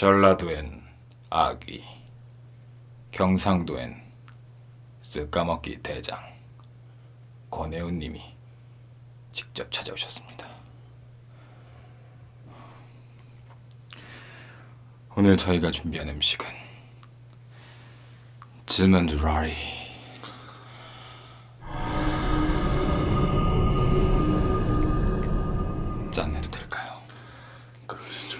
전라도엔 아귀, 경상도엔 쓱까먹기 대장 권혜훈님이 직접 찾아오셨습니다. 오늘 저희가 준비한 음식은 질먼드 라리 짠해도 될까요? 그러시죠.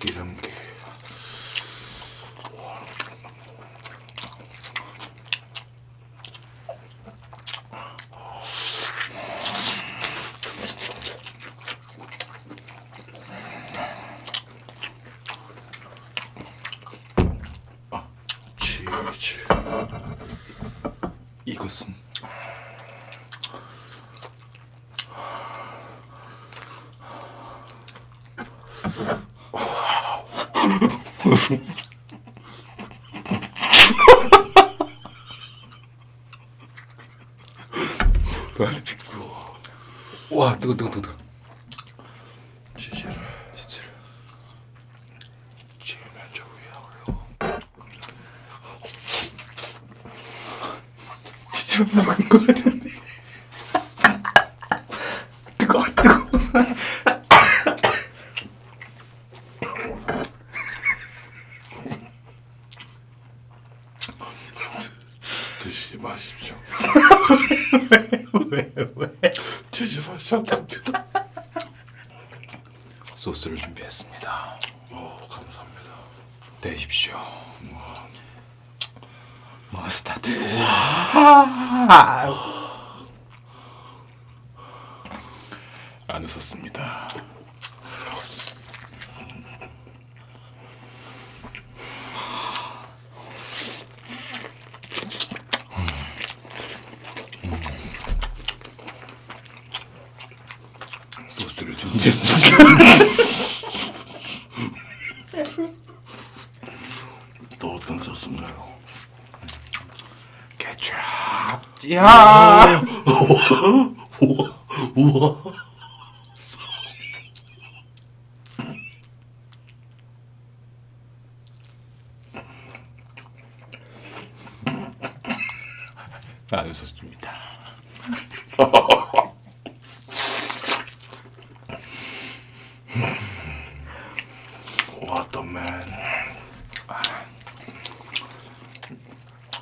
기름기. 아, 치즈. 이것은 와 뜨거 뜨거 뜨거. 저 올려. 치즈만 먹은 것 같은데 뜨거 뜨거 드시지 마십시오. 왜 왜? 맛있답니다. 소스를 준비했습니다 오, 감사합니다. 내십시오 머스타드 안 웃었습니다 소스를 준비했습니다 또 어떤 소스인가요? 케찹 야 우와, 우와. 안 웃었습니다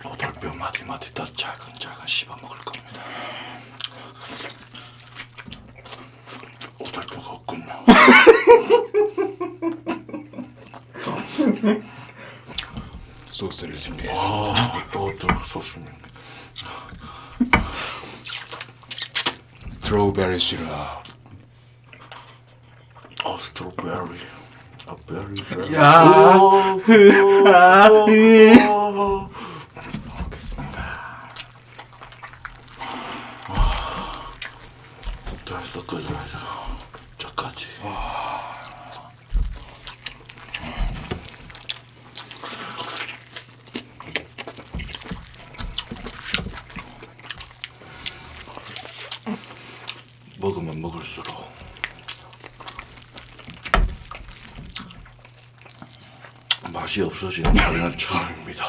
오돌뼈 마디마디 다 작은 작은 씹어 먹을 겁니다. 오돌뼈가 없군요. 소스를 준비했습니다 아, 또 어떤 소스입니까? 스트로베리 시럽 어, 스트로베리. 아, 베리. 야. 오, 오, 오. 먹겠습니다 또 해서 끓여야죠. 저까지. 먹으면 먹을수록 맛이 없어지는 당연 처음입니다.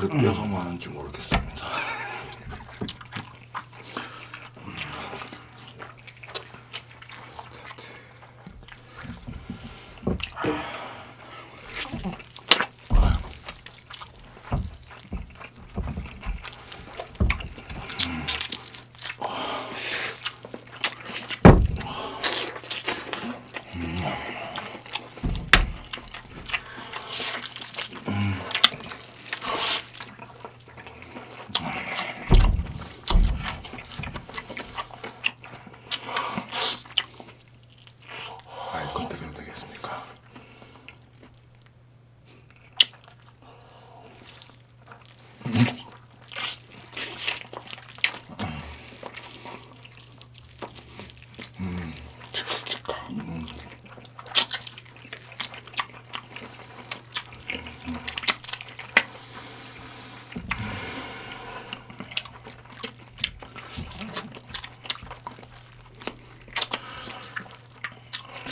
머리 뼈가 많은지 모르겠습니다. 아,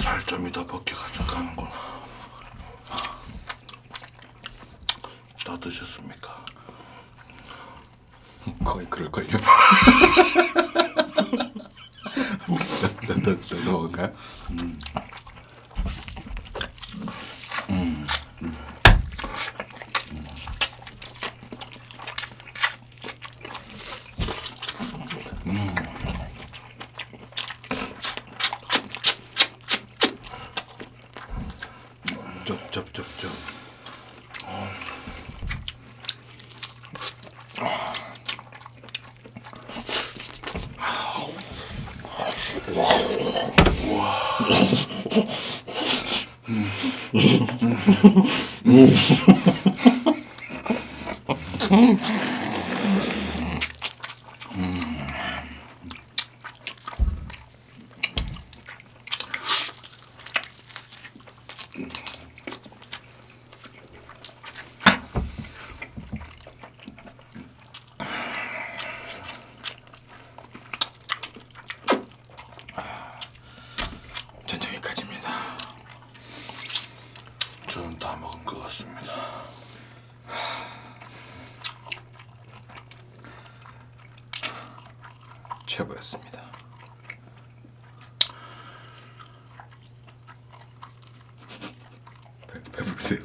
살점이 더 벗겨가지고 가는구나. 다 드셨습니까? 거의 그럴걸요. 너, 너, 너, 너 먹을까 요? 쩝쩝쩝쩝. 전 여기까지입니다. 저는 다 먹은 것 같습니다. 최고였습니다. 배, 배부르세요?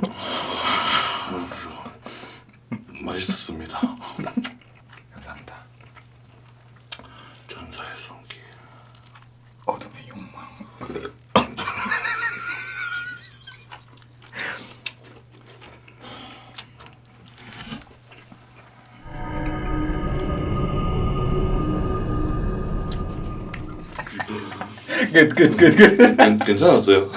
끝, 끝, 끝, 끝. 괜- 괜찮았어요?